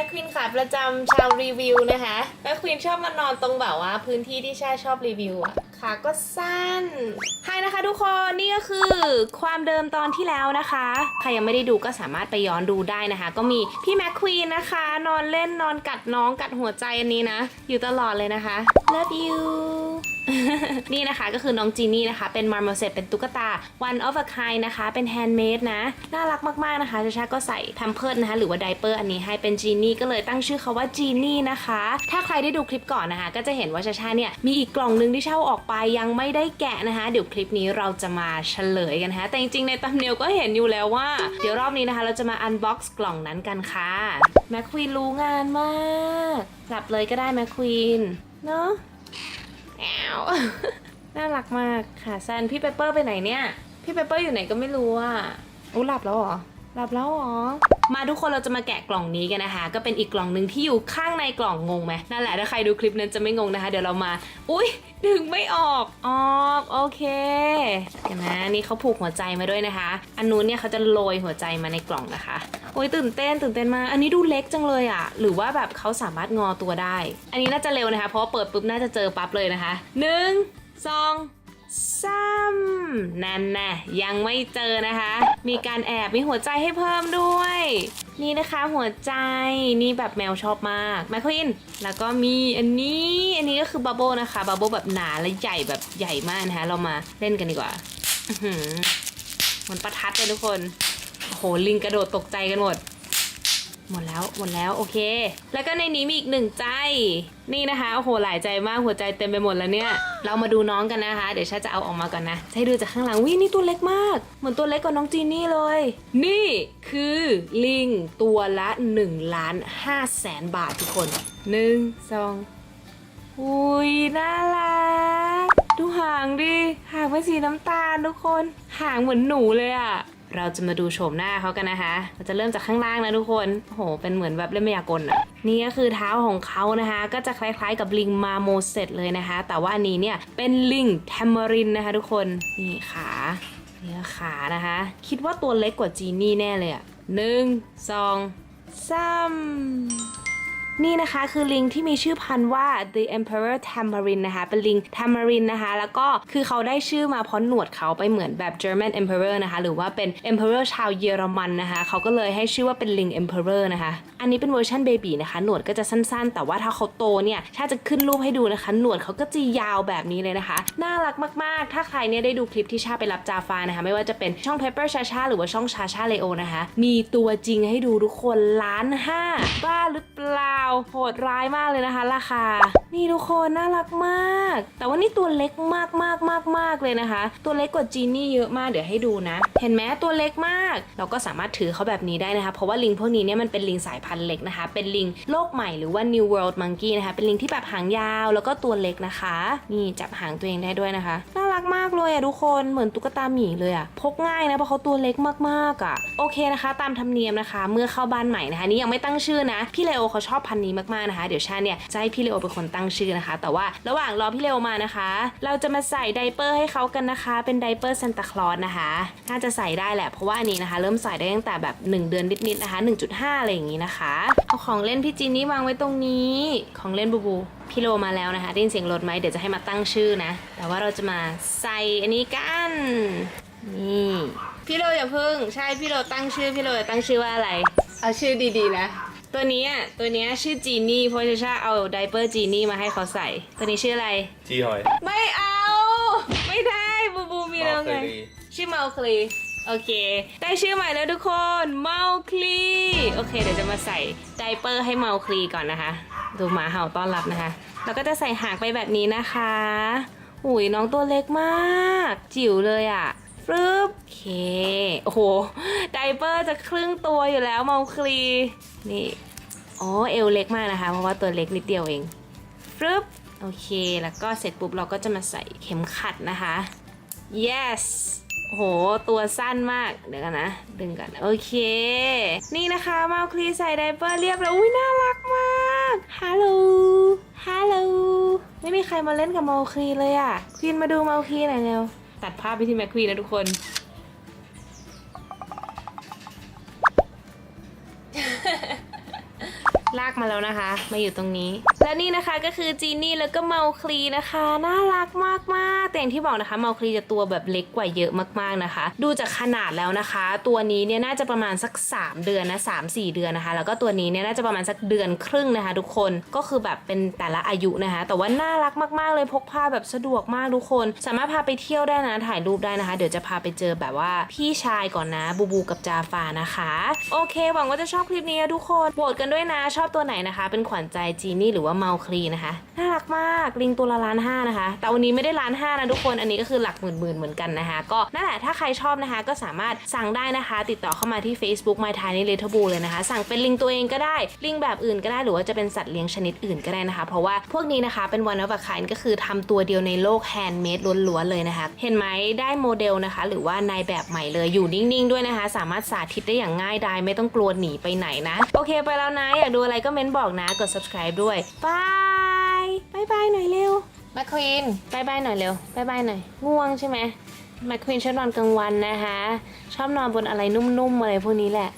ม่ควีนขาประจำชาวรีวิวนะคะแม่ควีนชอบมานอนตรงแบบว่าพื้นที่ที่ชาชอบรีวิวอะขาก็สั้นใช่นะคะทุกคนนี่ก็คือความเดิมตอนที่แล้วนะคะ ใครยังไม่ได้ดูก็สามารถไปย้อนดูได้นะคะ ก็มีพี่แม่ควีนนะคะ นอนเล่นนอนกัดน้องกัดหัวใจอันนี้นะ อยู่ตลอดเลยนะคะ love you นี่นะคะก็คือน้องจีนี่นะคะ เป็นมาร์มอเซตเป็นตุ๊กตา one of a kind นะคะ เป็นแฮนด์เมดนะ น่ารักมากๆนะคะชาชาก็ใส่แพมเพิร์ดนะคะ หรือว่าไดเปอร์อันนี้ให้เป็นจีนี่ก็เลยตั้งชื่อเขาว่าจีนี่นะคะ ถ้าใครได้ดูคลิปก่อนนะคะ ก็จะเห็นว่าชาชาเนี่ย มีอีกกล่องหนึงที่เช่าออกไปยังไม่ได้แกะนะคะ เดี๋ยวคลิปนี้เราจะมาเฉลยกันนะคะแต่จริงๆในตัมเนลก็เห็นอยู่แล้วว่า เดี๋ยวรอบนี้นะคะ เราจะมาอันบ็อกซ์กล่องนั้นกันค่ะแมคควีนรู้งานมาก หลับเลยก็ได้แมคควีนเนาะ แอวน่ารักมากขาสั้นพี่เปเปอร์ไปไหนเนี่ย พี่เปเปอร์อยู่ไหนก็ไม่รู้อะอู้หลับแล้วเหรอหลับแล้วเหรอ มาทุกคนเราจะมาแกะกล่องนี้กันนะคะ ก็เป็นอีกกล่องหนึ่งที่อยู่ข้างในกล่องงงไหมนั่นแหละถ้าใครดูคลิปนั้นจะไม่งงนะคะ เดี๋ยวเรามา อุ้ยดึงไม่ออกออกโอเคเดี๋ยวนะนี่เขาผูกหัวใจมาด้วยนะคะ อันนู้นเนี่ยเขาจะโรยหัวใจมาในกล่องนะคะโอ้ยตื่นเต้นตื่นเต้นมากอันนี้ดูเล็กจังเลยอะ หรือว่าแบบเขาสามารถงอตัวได้ อันนี้น่าจะเร็วนะคะ เพราะเปิดปุ๊บน่าจะเจอปั๊บเลยนะคะหนึ่งสอง สามนั่นนะยังไม่เจอนะคะ มีการแอบมีหัวใจให้เพิ่มด้วย นี่นะคะหัวใจนี่แบบแมวชอบมากแมคควินแล้วก็มีอันนี้อันนี้ก็คือบับเบิลนะคะบับเบิลแบบหนาและใหญ่แบบใหญ่มากนะคะ เรามาเล่นกันดีกว่าเหมือนประทัดเลยทุกคนโหลิงกระโดดตกใจกันหมด หมดแล้วหมดแล้วโอเค แล้วก็ในนี้มีอีกหนึ่งใจ นี่นะคะโอ้โหหลายใจมากหัวใจเต็มไปหมดแล้วเนี่ย เรามาดูน้องกันนะคะ เดี๋ยวชาจะเอาออกมาก่อนนะให้ดูจากข้างหลังวินี่ตัวเล็กมาก เหมือนตัวเล็กกว่าน้องจีนี่เลย นี่คือลิงตัวละ1ล้าน5แสนบาททุกคนหนึ่งสองอุ้ยน่ารักดูหางดิหางเป็นสีน้ำตาลทุกคน หางเหมือนหนูเลยอะ เราจะมาดูโฉมหน้าเขากันนะคะเราจะเริ่มจากข้างล่างนะทุกคนโห เป็นเหมือนแบบเล่นมายากลอะนี่ก็คือเท้าของเขานะคะ ก็จะคล้ายๆกับลิงมาโมเสตเลยนะคะ แต่ว่านี้เนี่ยเป็นลิงแทมเมอรินนะคะ ทุกคน นี่ขานี่ขานะคะ คิดว่าตัวเล็กกว่าจีนี่แน่เลยอะหนึ่งสองสาม นี่นะคะคือลิงที่มีชื่อพันธุ์ว่า the emperor tamarin นะคะ เป็นลิง tamarin นะคะ แล้วก็คือเขาได้ชื่อมาเพราะหนวดเขาไปเหมือนแบบ German emperor นะคะ หรือว่าเป็น emperor ชาวเยอรมันนะคะ เขาก็เลยให้ชื่อว่าเป็นลิง emperor นะคะ อันนี้เป็นเวอร์ชันเบบีนะคะ หนวดก็จะสั้นๆ แต่ว่าถ้าเขาโตเนี่ย ถ้าจะขึ้นรูปให้ดูนะคะ หนวดเขาก็จะยาวแบบนี้เลยนะคะ น่ารักมากๆ ถ้าใครเนี่ยได้ดูคลิปที่ชาไปรับจาฟานะคะ ไม่ว่าจะเป็นช่อง Pepper ชาชาหรือว่าช่องชาชาเลโอนะคะ มีตัวจริงให้ดูทุกคนล้านห้าบ้าหรือเปล่าาโหดร้ายมากเลยนะคะ ราคา นี่ทุกคนน่ารักมาก แต่ว่านี่ตัวเล็กมากมากมากมากเลยนะคะ ตัวเล็กกว่าจีนี่เยอะมากเดี๋ยวให้ดูนะ เห็นไหมตัวเล็กมาก เราก็สามารถถือเขาแบบนี้ได้นะคะ เพราะว่าลิงพวกนี้เนี่ยมันเป็นลิงสายพันธุ์เล็กนะคะ เป็นลิงโลกใหม่หรือว่า New World Monkey นะคะ เป็นลิงที่แบบหางยาวแล้วก็ตัวเล็กนะคะ นี่จับหางตัวเองได้ด้วยนะคะน่ารักมากเลยอะทุกคนเหมือนตุ๊กตาหมีเลยอะพกง่ายนะเพราะเขาตัวเล็กมากๆอะโอเคนะคะ ตามธรรมเนียมนะคะ เมื่อเข้าบ้านใหม่นะคะ นี่ยังไม่ตั้งชื่อนะ พี่เลโอเขาชอบพันธุ์นี้มากๆนะคะ เดี๋ยวชาเนี่ยจะให้พี่เลโอเป็นคนตั้งชื่อนะคะ แต่ว่าระหว่างรอพี่เลโอมานะคะ เราจะมาใส่ไดเปอร์ให้เขากันนะคะ เป็นไดเปอร์ซานตาคลอสนะคะน่าจะใส่ได้แหละเพราะว่าอันนี้นะคะ เริ่มใส่ได้ตั้งแต่แบบ 1 เดือนนิดๆนะคะ 1.5 อะไรอย่างนี้นะคะเอาของเล่นพี่จีนนี่วางไว้ตรงนี้ของเล่นบูบูพี่โลมาแล้วนะคะได้ยินเสียงรถไหมเดี๋ยวจะให้มาตั้งชื่อนะ แต่ว่าเราจะมาใส่อันนี้กันนี่พี่โลอย่าพึ่ง ใช่พี่โลตั้งชื่อพี่โลจะตั้งชื่อว่าอะไร เอาชื่อดีๆนะ ตัวนี้อะตัวเนี้ยชื่อจีนี่เพราะชาชาเอาไดเปอร์จีนี่มาให้เขาใส่ ตัวนี้ชื่ออะไร จีหอยไม่เอา ไม่ได้บูบูมีแล้วไง ชื่อเมาคลีโอเค ได้ชื่อใหม่แล้วทุกคนเมาคลีโอเค เดี๋ยวจะมาใส่ไดเปอร์ให้เมาคลีก่อนนะคะ ดูหมาเห่าต้อนรับนะคะแล้วก็จะใส่หางไปแบบนี้นะคะหุยน้องตัวเล็กมาก จิ๋วเลยอะ่ รึบโอเค โอ้โห ไดเปอร์จะครึ่งตัวอยู่แล้วเมาคลี นี่ อ๋อ เอวเล็กมากนะคะ เพราะว่าตัวเล็กนิดเดียวเองรึบโอเค แล้วก็เสร็จปุ๊บเราก็จะมาใส่เข็มขัดนะคะ yes โอ้โห ตัวสั้นมาก เดี๋ยวกันนะ ดึงกัน โอเค นี่นะคะมาคลีใส่ไดเปอร์เรียบแล้ว อุ้ยน่ารักมาก ฮัลโหล ฮัลโหล ไม่มีใครมาเล่นกับมาคลีเลยอะ่ะควีนมาดูมาคลีหน่อยเร็ว ตัดภาพไปที่แมคควีนนะทุกคนนลากมาแล้วนะคะ มาอยู่ตรงนี้ และนี่นะคะก็คือจีนี่แล้วก็เมาคลีนะคะ น่ารักมากๆ แต่อย่างที่บอกนะคะเมาคลีจะตัวแบบเล็กกว่าเยอะมากๆนะคะ ดูจากขนาดแล้วนะคะ ตัวนี้เนี่ยน่าจะประมาณสัก 3 เดือนนะสามสี่เดือนนะคะ แล้วก็ตัวนี้เนี่ยน่าจะประมาณสักเดือนครึ่งนะคะ ทุกคนก็คือแบบเป็นแต่ละอายุนะคะ แต่ว่าน่ารักมากๆเลยพกพาแบบสะดวกมากทุกคน สามารถพาไปเที่ยวได้นะถ่ายรูปได้นะคะ เดี๋ยวจะพาไปเจอแบบว่าพี่ชายก่อนนะบูบูกับจาฟานะคะโอเค หวังว่าจะชอบคลิปนี้ทุกคนโหวตกันด้วยนะชอบตัวไหนนะคะ เป็นขวัญใจจีนี่หรือว่าเมาคลีนะคะน่ารักมากลิงตัวละล้านห้านะคะ แต่วันนี้ไม่ได้ล้านห้านะทุกคนอันนี้ก็คือหลักหมื่นๆเหมือนกันนะคะ ก็นั่นแหละถ้าใครชอบนะคะ ก็สามารถสั่งได้นะคะ ติดต่อเข้ามาที่ Facebook My Tiny Little Boo เลยนะคะ สั่งเป็นลิงตัวเองก็ได้ ลิงแบบอื่นก็ได้หรือว่าจะเป็นสัตว์เลี้ยงชนิดอื่นก็ได้นะคะ เพราะว่าพวกนี้นะคะเป็น one of a kind ก็คือทำตัวเดียวในโลก handmade ล้วนๆเลยนะคะ เห็นไหมได้โมเดลนะคะ หรือว่านายแบบใหม่เลยอยู่นิ่งๆด้วยนะคะ สามารถสาธิตได้อย่างง่ายดายไม่ต้องกลัวหนีไปไหนนะ โอเคไปแล้วนะ อยากดูอะไรก็เม้นบอกนะ กด subscribe ด้วยบายบายบายหน่อยเร็ว แมคควีนบายบายหน่อยเร็วบายบายหน่อยง่วงใช่ไหมแมคควีนชอบนอนกลางวันนะคะ ชอบนอนบนอะไรนุ่มๆอะไรพวกนี้แหละ